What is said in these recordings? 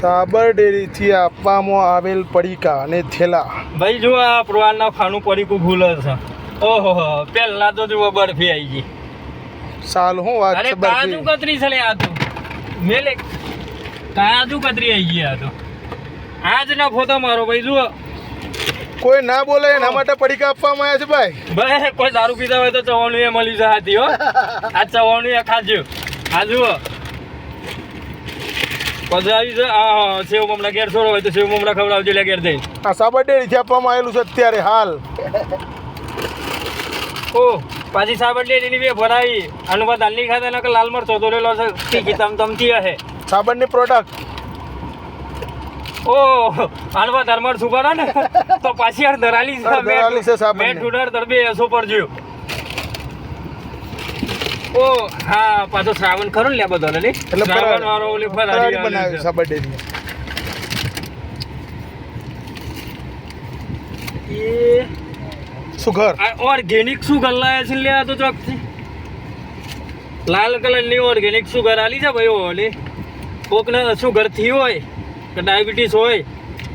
સાબર ડેરીથી આપવામાં આવેલ પડીકા અને થેલા. ભાઈ જો આ પ્રવારના ખાનું પડીકું ભૂલ છે ઓહો પેલા તો જુઓ બરફી આવી ગઈ. સાલ હું વાત છે કાજુ કતરી છે લે આ તો. મેલે કાજુ કતરી આવી ગઈ આ તો. આજ ના ફોટો મારો ભાઈ જુઓ. કોઈ ના બોલે એના માટે પડીકા આપવામાં આવ્યા છે ભાઈ? ભાઈ કોઈ દારૂ પીતા હોય તો ચવાણું એ મળી જતી હો. આ ચવાણું એ ખાજો. આ જુઓ. પછી આવી છે. આ સેવ મમરા ઘેર છોડો હોય તો સેવ મમરા ખવડાવજો લે ઘેર જઈને. આ સાબર ડેરીથી આપવામાં આવેલું છે અત્યારે હાલ. ઓ પાછી સાબર ડેરીની બે ભરાવી દાલની ખાતા નકર લાલ મરચો છે. તીખી તમ તમતી હે સાબણની પ્રોડક્ટ ઓ આનું બાદ ધર્મર સુગર ને. તો પાછી યાર ધરાલી છે. મેં એસો પર જ્યો. ઓ હા પાછો શ્રાવણ ખરો ને લે બધો ને એટલે શ્રાવણ વાળો ઓલે ફરારી બનાવ્યો ડેરી એ સુગર ઓર્ગેનિક સુગર લાયા છે લે તો ચોકથી. લાલ કલરની ઓર્ગેનિક સુગર આલી છે ભાઈ ઓલી. કોકને સુગરથી હોય કે ડાયાબિટીસ હોય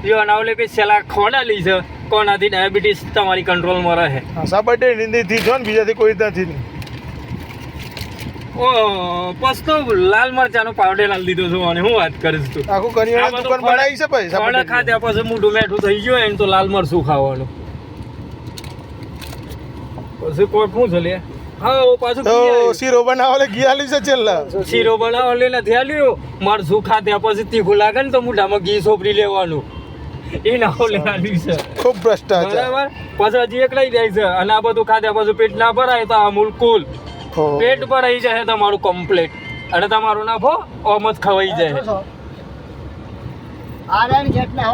જો અનાવલે પે સેલા ખોડાલી છે. કોનાથી ડાયાબિટીસ તમારી કંટ્રોલમાં રહે. હા નિંદી થી છો ને બીજાથી કોઈ નથી નહીં. ઓ પસ્તો લાલ મરચાનો પાવડર લાલ દીધો છું અને હું વાત કરીશ તું. આખું કરિયાણા દુકાન બનાવી છે ભાઈ સાબર ખાધ્યા પછી મોઢું મેઠું થઈ ગયું એને તો લાલ મરચું ખાવાનું. પછી કોઈ શું છે લે? હા ઓ પાછું તો શીરો બનાવવા ઘી છે છેલ્લા. શીરો બનાવવા નથી આલ્યું. મરચું ખાધ્યા પછી તીખું લાગે ને તો મોઢામાં ઘી સોપડી લેવાનું. એ ના ઓલે આલ્યું છે. ખૂબ ભ્રષ્ટાચાર. બરાબર? પછી હજી લઈ જાય છે. અને આ બધું ખાધ્યા પછી પેટ ના ભરાય તો અમૂલ કુલ. હો. પર આવી જશે તમારું કમ્પ્લીટ અને તમારું નાખો ઓમ જ ખવાઈ જાય. આર્યન જેટલા